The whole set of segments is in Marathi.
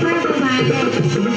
Bye-bye.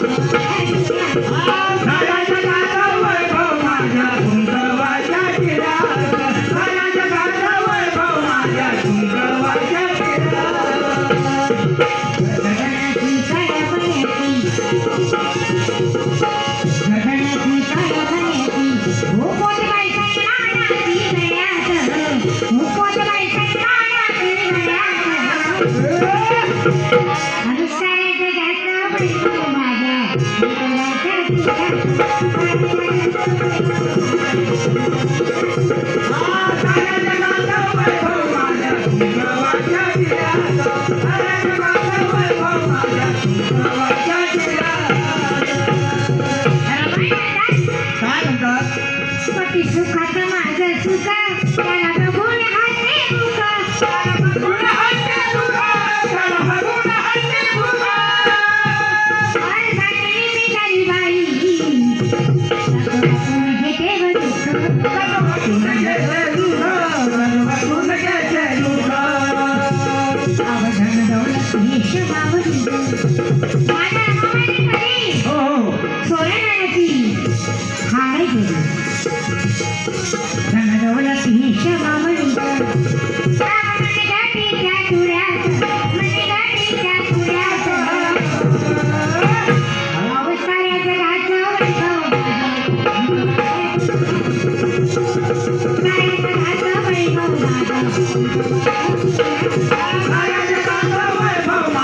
काय म्हणतात? सुखाचा त्याला बघू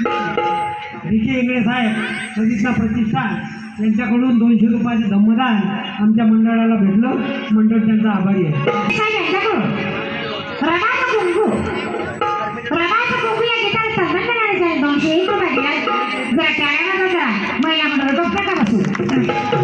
विजय इंगळे साहेब प्रतिष्ठा प्रतिष्ठा यांच्याकडून दोनशे रुपयाचे धम्मदान आमच्या मंडळाला भेटलं. मंडळ त्यांचा आभारी आहे. महिला मंडळ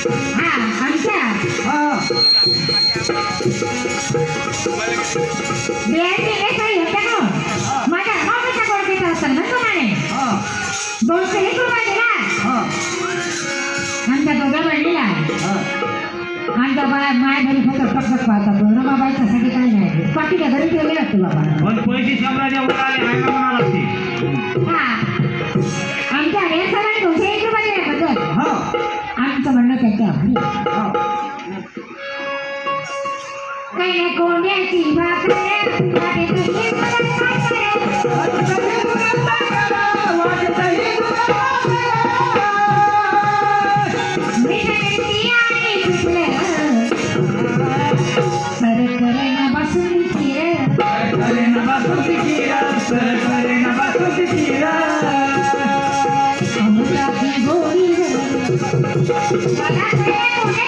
हा आमच्या हा. बिहारचे हे काही होते ना माझ्या मामाच्या गोळकीचा सन्मान म्हणे हा. दोनशे एक रुपये दिला आमच्या दोघा बहिणीला आमच्या बाय माय घरी फक्त टकटक पाहतात रमा बाई काय नाही पाठीच्या घरी ठेवले वाटते बाबा पण पैसे शंभराच्या वर आहे का म्हणा लागते हा काही नाही कोंड्याची भाकऱ्या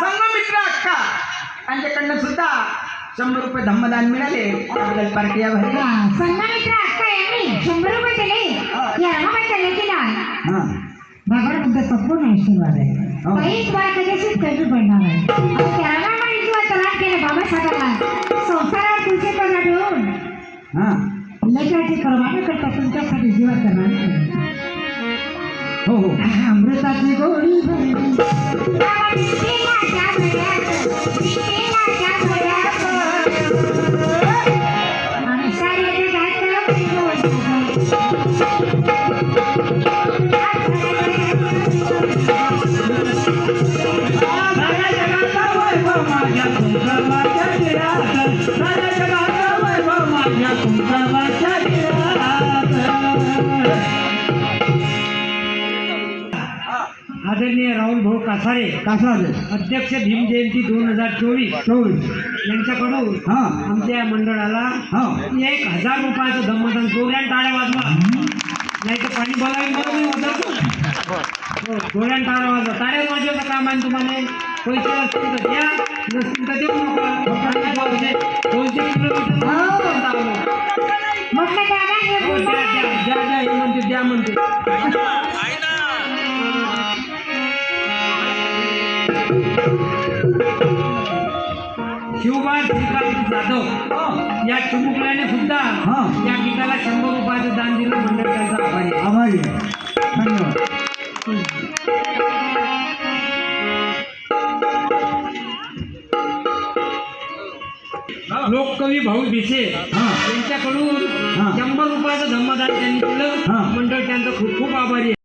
संघमित्र अक्का. यांच्याकडनं सुद्धा शंभर रुपये धम्मदान मिळाले. त्याबद्दल पार्टी आभारी संगमित्र अक्का यांनी शंभर रुपये दिले. या लेकीला तुमचा संपूर्ण आशीर्वाद आहे. हो. कमी पडणार किंवा तलाक केलं बाबा साहेबांना. संसारावर तुझे पगार ठेवून. लेकराची कर्माने करता. तुमच्यासाठी जीवा करणार हो हो अमृताची आदरणीय राहुल भाऊ कासारे कासारे. अध्यक्ष भीम जयंती दोन हजार चोवीस. चोवीस. यांच्याकडून हा. आमच्या मंडळाला हा. एक हजार रुपयाचं धम्मदान जोड्यान टाळ्या वाजवा. नाही तर पाणी बोलावी मी उतरतो हो जोड्यान टाळ्या वाजवा. टाळ्या वाजवायचं काम आहे तुम्हाला? पैसे असतील तर द्या नसतील तर देऊ नका. दोनशे किलोमीटर म्हटलं द्या द्या द्या हे म्हणते द्या म्हणते. जाधव या चिमुकल्याने सुद्धा हा. या गीताला शंभर रुपयाचं दान दिलं मंडळ त्यांचा आभारी. आभारी धन्यवाद लोककवी भाऊ भिसे हा. यांच्याकडून हा. शंभर रुपयाचं धम्मदान त्यांनी हा. केलं मंडळ त्यांचं खूप खूप आभारी आहे